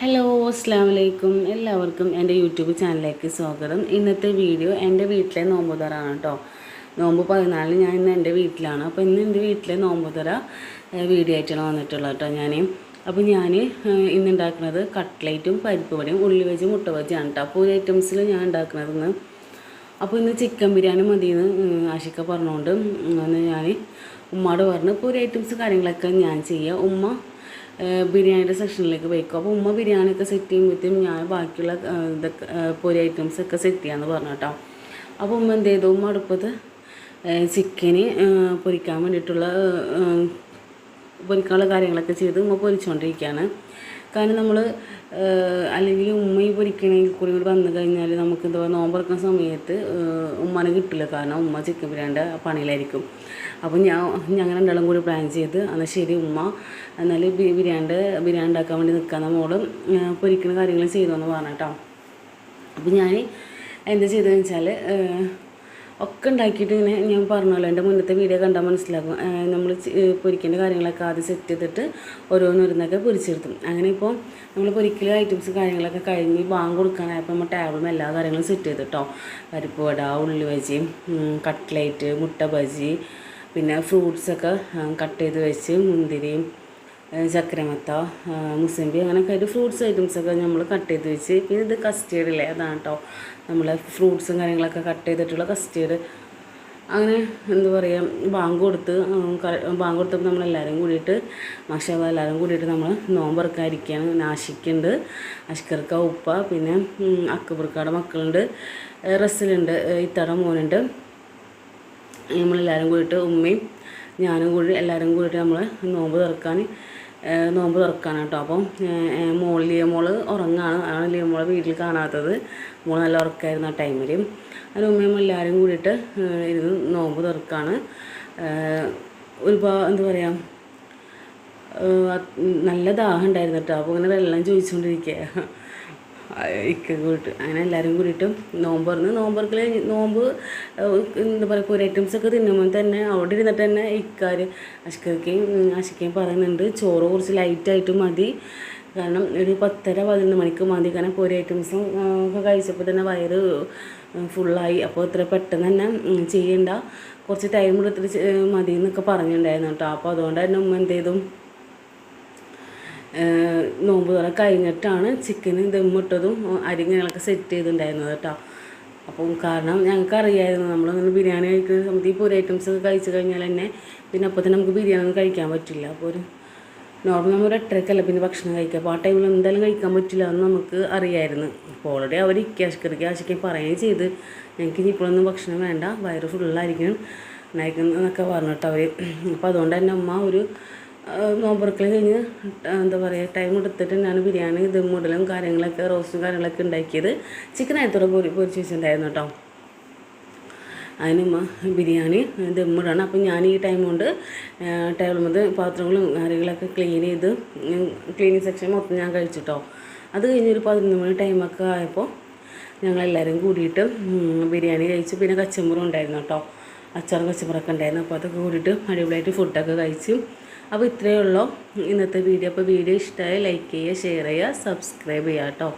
Hello അസ്സാം വലൈക്കും എല്ലാവർക്കും എന്റെ യൂട്യൂബ് ചാനലിലേക്ക് സ്വാഗതം. ഇന്നത്തെ വീഡിയോ എന്റെ വീട്ടിലെ നോമ്പുതറാണ് കേട്ടോ. നോമ്പ് പതിനാലിന് ഞാൻ ഇന്ന് എന്റെ വീട്ടിലാണ്. അപ്പോൾ ഇന്ന് എന്റെ വീട്ടിലെ നോമ്പുതറ വീഡിയോ ആയിട്ടാണ് വന്നിട്ടുള്ളത് കേട്ടോ ഞാൻ അപ്പോൾ ഞാൻ ഇന്ന് ഉണ്ടാക്കുന്നത് കട്ട്ലേറ്റും പരിപ്പ് വടയും ഉള്ളി വെച്ച് മുട്ട വെച്ചാണ് കേട്ടോ. അപ്പോൾ ഒരു ഐറ്റംസിൽ ഞാൻ ഉണ്ടാക്കുന്നത് ഇന്ന്. അപ്പോൾ ഇന്ന് ചിക്കൻ ബിരിയാണി മതിയെന്ന് ആഷിക്ക പറഞ്ഞുകൊണ്ട് ഞാൻ ഉമ്മയോട് പറഞ്ഞു ഇപ്പോൾ ഒരു ഐറ്റംസ് കാര്യങ്ങളൊക്കെ ഞാൻ ചെയ്യുക ഉമ്മ ബിരിയാണിയുടെ സെക്ഷനിലേക്ക് വയ്ക്കും അപ്പോൾ ഉമ്മ ബിരിയാണിയൊക്കെ സെറ്റ് ചെയ്യുമ്പോഴത്തേക്കും ഞാൻ ബാക്കിയുള്ള ഇതൊക്കെ പൊരി ഐറ്റംസ് ഒക്കെ സെറ്റ് ചെയ്യാമെന്ന് പറഞ്ഞു കേട്ടോ. അപ്പോൾ ഉമ്മ എന്ത് ചെയ്തു? ഉമ്മ അടുപ്പത്ത് ചിക്കന് പൊരിക്കാൻ വേണ്ടിയിട്ടുള്ള പൊരിക്കാനുള്ള കാര്യങ്ങളൊക്കെ ചെയ്ത് ഉമ്മ പൊരിച്ചുകൊണ്ടിരിക്കുകയാണ് കാരണം നമ്മൾ അല്ലെങ്കിൽ ഉമ്മ ഈ പൊരിക്കണമെങ്കിൽ കൂടി വന്നു കഴിഞ്ഞാൽ നമുക്ക് എന്താ പറയുക നോമ്പറക്കുന്ന സമയത്ത് ഉമ്മാനെ കിട്ടില്ല. കാരണം ഉമ്മ ചിക്കൻ ബിരിയാണിന്റെ പണിയിലായിരിക്കും. അപ്പോൾ ഞാൻ ഞങ്ങൾ രണ്ടാളും കൂടി പ്ലാൻ ചെയ്ത് എന്നാൽ ശരി ഉമ്മ എന്നാൽ ബിരിയാണിയുടെ ബിരിയാണി ഉണ്ടാക്കാൻ വേണ്ടി നിൽക്കാൻ മോൾ പൊരിക്കുന്ന കാര്യങ്ങൾ ചെയ്തോന്ന് പറഞ്ഞു കേട്ടോ അപ്പോൾ ഞാൻ എന്താ ചെയ്തതെന്ന് വെച്ചാൽ ഒക്കെ ഉണ്ടാക്കിയിട്ട് ഇങ്ങനെ ഞാൻ പറഞ്ഞല്ലോ എന്റെ മുന്നത്തെ വീഡിയോ കണ്ടാൽ മനസ്സിലാകും. നമ്മൾ പൊരിക്കേണ്ട കാര്യങ്ങളൊക്കെ ആദ്യം സെറ്റ് ചെയ്തിട്ട് ഓരോന്നോരോന്നൊക്കെ പൊരിച്ചെടുത്തു അങ്ങനെ ഇപ്പോൾ നമ്മൾ പൊരിക്കൽ ഐറ്റംസ് കാര്യങ്ങളൊക്കെ കഴിഞ്ഞ് ബാങ്ക് കൊടുക്കാനായപ്പോൾ നമ്മൾ ടേബിളും എല്ലാ കാര്യങ്ങളും സെറ്റ് ചെയ്തു കേട്ടോ പരിപ്പ് വട ഉള്ളി ബജി കട്ട്ലേറ്റ് മുട്ട ബജി പിന്നെ ഫ്രൂട്ട്സൊക്കെ കട്ട് ചെയ്ത് വെച്ച് മുന്തിരിയും ആഹ് മുസമ്പി അങ്ങനെയൊക്കെ ഒരു ഫ്രൂട്ട്സ് ഐറ്റംസൊക്കെ നമ്മൾ കട്ട് ചെയ്ത് വെച്ച് പിന്നെ ഇത് കസ്റ്റേർഡ് ഇല്ലേ അതാണ് കേട്ടോ നമ്മൾ ഫ്രൂട്ട്സും കാര്യങ്ങളൊക്കെ കട്ട് ചെയ്തിട്ടുള്ള കസ്റ്റേർഡ് അങ്ങനെ എന്താ പറയുക ബാങ്ക് കൊടുത്ത് ബാങ്ക് കൊടുത്തപ്പോൾ നമ്മളെല്ലാവരും കൂടിയിട്ട് മാഷാ എല്ലാവരും കൂടിയിട്ട് നമ്മൾ നോമ്പറക്കാതിരിക്കുകയാണ് നാശിക്കുണ്ട്. അഷ്കർക്ക ഉപ്പ പിന്നെ ഉം, മക്കളുണ്ട് ഏഹ് ഇത്താടെ മോനുണ്ട്. നമ്മളെല്ലാവരും കൂടിയിട്ട് ഉമ്മയും ഞാനും കൂടി എല്ലാവരും കൂടിയിട്ട് നമ്മൾ നോമ്പ് തുറക്കാൻ നോമ്പ് തുറക്കാണ് കേട്ടോ. അപ്പം മോൾ ലിയ മോൾ ഉറങ്ങാണ്. അതാണ് ലിയ മോളെ വീട്ടിൽ കാണാത്തത്. മോൾ നല്ല ഉറക്കമായിരുന്നു ആ ടൈമിൽ അതിന് ഉമ്മയും എല്ലാവരും കൂടിയിട്ട് ഇരുന്ന് നോമ്പ് തുറക്കാണ്. ഒരുപാട് എന്താ പറയുക നല്ല ദാഹം ഉണ്ടായിരുന്നു കേട്ടോ. അപ്പോൾ ഇങ്ങനെ വെള്ളം ചോദിച്ചുകൊണ്ടിരിക്കുക ഇക്ക കൂട്ട് അങ്ങനെ എല്ലാവരും കൂടിയിട്ട് നോമ്പ് തുറന്ന് നോമ്പ് നോമ്പ് എന്താ പറയുക ഒരു ഐറ്റംസ് ഒക്കെ തിന്നുമ്പോൾ തന്നെ അവിടെ ഇരുന്നിട്ട് തന്നെ ഇക്കാർ അഷ്കയ്ക്കും അഷിക്കയും പറയുന്നുണ്ട് ചോറ് കുറച്ച് ലൈറ്റായിട്ട് മതി. കാരണം ഒരു പത്തര പതിനൊന്ന് മണിക്ക് മതി. കാരണം പൊരി ഐറ്റംസും ഒക്കെ കഴിച്ചപ്പോൾ തന്നെ വയറ് ഫുള്ളായി അപ്പോൾ ഇത്ര പെട്ടെന്ന് തന്നെ ചെയ്യണ്ട. കുറച്ച് ടൈം എടുത്തിട്ട് മതി എന്നൊക്കെ പറഞ്ഞിട്ടുണ്ടായിരുന്നു കേട്ടോ. അപ്പോൾ അതുകൊണ്ട് തന്നെ ഉമ്മ എന്ത് ചെയ്തു? നോമ്പ് തുറ കഴിഞ്ഞിട്ടാണ് ചിക്കന് ദമ്മിട്ടതും അരിങ്ങനെയൊക്കെ സെറ്റ് ചെയ്തിട്ടുണ്ടായിരുന്നത് കേട്ടോ. അപ്പം കാരണം ഞങ്ങൾക്ക് അറിയായിരുന്നു നമ്മളിങ്ങനെ ബിരിയാണി കഴിക്കുന്ന സമയത്ത് ഈ പൊരി ഐറ്റംസ് ഒക്കെ കഴിച്ചു കഴിഞ്ഞാൽ തന്നെ പിന്നെ അപ്പോൾ തന്നെ നമുക്ക് ബിരിയാണി ഒന്നും കഴിക്കാൻ പറ്റില്ല. അപ്പോൾ ഒരു നോർമൽ നമ്മൾ എട്ടരക്കല്ല പിന്നെ ഭക്ഷണം കഴിക്കുക. അപ്പോൾ ആ ടൈമിൽ എന്തായാലും കഴിക്കാൻ പറ്റില്ല എന്ന് നമുക്ക് അറിയായിരുന്നു. അപ്പോൾ ഓൾറെഡി അവർ ഇക്കാശക്കറിക്ക് ആശയ്ക്ക് പറയുകയും ചെയ്ത് ഞങ്ങൾക്ക് ഇനി ഇപ്പോഴൊന്നും ഭക്ഷണം വേണ്ട വയറ് ഫുള്ളായിരിക്കണം നയിക്കുന്നതൊക്കെ പറഞ്ഞിട്ട് അവർ അപ്പോൾ അതുകൊണ്ട് തന്നെ അമ്മ ഒരു നോമ്പറക്കൽ കഴിഞ്ഞ് എന്താ പറയുക ടൈം എടുത്തിട്ട് ഞാൻ ബിരിയാണി ദമ്മിടലും കാര്യങ്ങളൊക്കെ റോസ്റ്റും കാര്യങ്ങളൊക്കെ ഉണ്ടാക്കിയത്. ചിക്കൻ ആയത്തോടെ പൊരി പൊരിച്ച് വെച്ചിട്ടുണ്ടായിരുന്നു കേട്ടോ അതിന് ബിരിയാണി ദമ്മിടാണ് അപ്പം ഞാൻ ഈ ടൈം കൊണ്ട് ടേബിൾ മുതൽ പാത്രങ്ങളും കാര്യങ്ങളൊക്കെ ക്ലീൻ ചെയ്ത് ക്ലീനിങ് സെക്ഷൻ മൊത്തം ഞാൻ കഴിച്ചിട്ടോ അത് കഴിഞ്ഞൊരു പതിനൊന്ന് മണി ടൈമൊക്കെ ആയപ്പോൾ ഞങ്ങളെല്ലാവരും കൂടിയിട്ട് ബിരിയാണി കഴിച്ച് പിന്നെ കച്ചമ്പറും ഉണ്ടായിരുന്നു കേട്ടോ അച്ചാറും കച്ചമ്പറൊക്കെ ഉണ്ടായിരുന്നു. അപ്പോൾ അതൊക്കെ കൂടിയിട്ട് അടിപൊളിയായിട്ട് ഫുഡൊക്കെ കഴിച്ചു അപ്പോൾ ഇത്രയേ ഉള്ളൂ ഇന്നത്തെ വീഡിയോ. അപ്പോൾ വീഡിയോ ഇഷ്ടമായി ലൈക്ക് ചെയ്യുക ഷെയർ ചെയ്യുക സബ്സ്ക്രൈബ് ചെയ്യുക കേട്ടോ.